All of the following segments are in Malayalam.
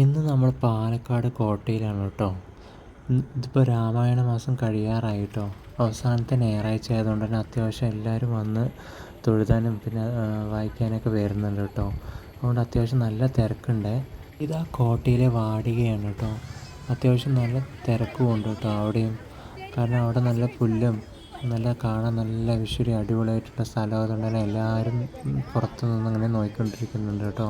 ഇന്ന് നമ്മൾ പാലക്കാട് കോട്ടയിലാണ് കേട്ടോ. ഇതിപ്പോൾ രാമായണ മാസം കഴിയാറായി കേട്ടോ അവസാനത്തെ ഞായറാഴ്ച ആയതുകൊണ്ട് തന്നെ അത്യാവശ്യം എല്ലാവരും വന്ന് തൊഴുതാനും പിന്നെ വായിക്കാനൊക്കെ വരുന്നുണ്ട് കേട്ടോ. അതുകൊണ്ട് അത്യാവശ്യം നല്ല തിരക്കുണ്ട്. ഇതാ കോട്ടയിലെ വാടികയാണ് കേട്ടോ. അത്യാവശ്യം നല്ല തിരക്കും ഉണ്ട് കേട്ടോ അവിടെയും. കാരണം അവിടെ നല്ല പുല്ലും നല്ല കാണാൻ നല്ല വിശ്വരി അടിപൊളിയായിട്ടുള്ള സ്ഥലം അതുകൊണ്ട് തന്നെ എല്ലാവരും പുറത്തു നിന്ന് അങ്ങനെ നോക്കിക്കൊണ്ടിരിക്കുന്നുണ്ട് കേട്ടോ.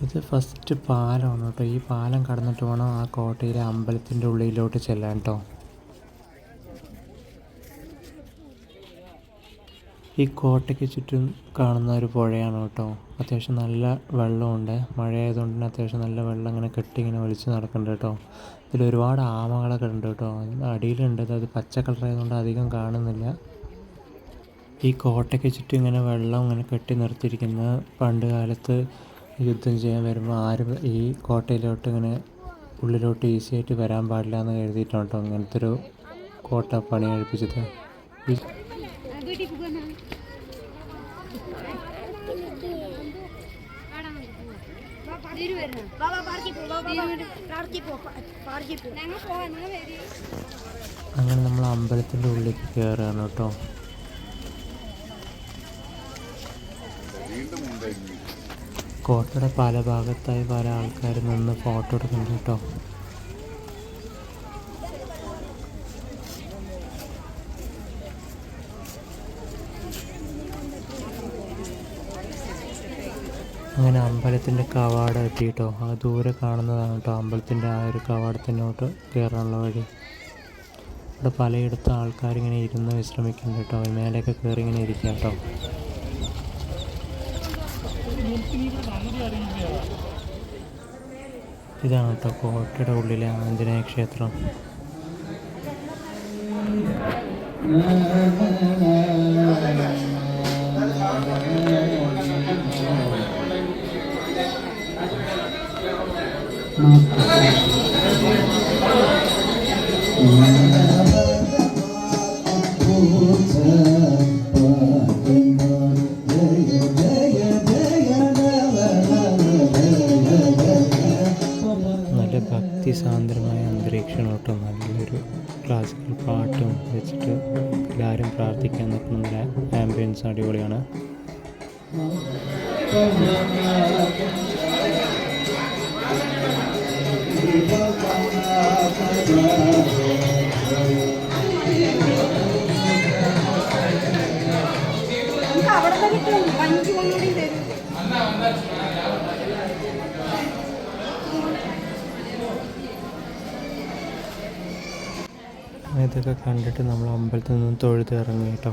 ഇത് ഫസ്റ്റ് പാലമാണ് കേട്ടോ ഈ പാലം കടന്നിട്ട് വേണം ആ കോട്ടയിലെ അമ്പലത്തിന്റെ ഉള്ളിലോട്ട് ചെല്ലാൻ കേട്ടോ ഈ കോട്ടയ്ക്ക് ചുറ്റും കാണുന്ന ഒരു പുഴയാണ് കേട്ടോ. അത്യാവശ്യം നല്ല വെള്ളമുണ്ട്. മഴയായതുകൊണ്ട് തന്നെ അത്യാവശ്യം നല്ല വെള്ളം ഇങ്ങനെ കെട്ടി ഇങ്ങനെ ഒലിച്ച് നടക്കുന്നുണ്ട് കേട്ടോ. ഇതിൽ ഒരുപാട് ആമകളൊക്കെ ഉണ്ട് കേട്ടോ. അടിയിലുണ്ട്. അത് പച്ച കളറായതുകൊണ്ട് അധികം കാണുന്നില്ല. ഈ കോട്ടയ്ക്ക് ചുറ്റും ഇങ്ങനെ വെള്ളം ഇങ്ങനെ കെട്ടി നിർത്തിയിരിക്കുന്ന. പണ്ട് കാലത്ത് യുദ്ധം ചെയ്യാൻ വരുമ്പോൾ ആരും ഈ കോട്ടയിലോട്ട് ഇങ്ങനെ ഉള്ളിലോട്ട് ഈസി ആയിട്ട് വരാൻ പാടില്ല എന്ന് കരുതിയിട്ടാണ് കേട്ടോ ഇങ്ങനത്തെ ഒരു കോട്ട പണി കഴിപ്പിച്ചത് ഈ അങ്ങനെ നമ്മൾ അമ്പലത്തിന്റെ ഉള്ളിലേക്ക് കയറുകയാണ് കേട്ടോ. കോട്ടയുടെ പല ഭാഗത്തായി പല ആൾക്കാർ നിന്ന് ഫോട്ടോ എടുക്കുന്നുണ്ട് കേട്ടോ. അങ്ങനെ അമ്പലത്തിന്റെ കവാടം എത്തി കേട്ടോ ആ ദൂരെ കാണുന്നതാണ് കേട്ടോ. അമ്പലത്തിന്റെ ആ ഒരു കവാടത്തിനോട്ട് കയറാനുള്ള വഴി. ഇവിടെ പലയിടത്തും ആൾക്കാരിങ്ങനെ ഇരുന്ന് വിശ്രമിക്കുന്നുണ്ട് കേട്ടോ. മേലെയൊക്കെ കയറി ഇങ്ങനെ ഇരിക്കാം കേട്ടോ. ഇതാണ് കേട്ടോ കോട്ടയുടെ ഉള്ളിലെ ആഞ്ജനേയ ക്ഷേത്രം. നല്ല ഭക്തിസാന്ദ്രമായ അന്തരീക്ഷമാണ് കേട്ടോ നല്ലൊരു ക്ലാസിക്കൽ പാട്ടും വെച്ചിട്ട് എല്ലാവരും പ്രാർത്ഥിക്കാൻ നിൽക്കുന്ന ആംബിയൻസ് അടിപൊളിയാണ്. ഇതൊക്കെ കണ്ടിട്ട് നമ്മൾ അമ്പലത്തിൽ നിന്ന് തൊഴുത് ഇറങ്ങി കേട്ടോ.